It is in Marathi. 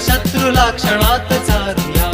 शत्रुला क्षणात चारूया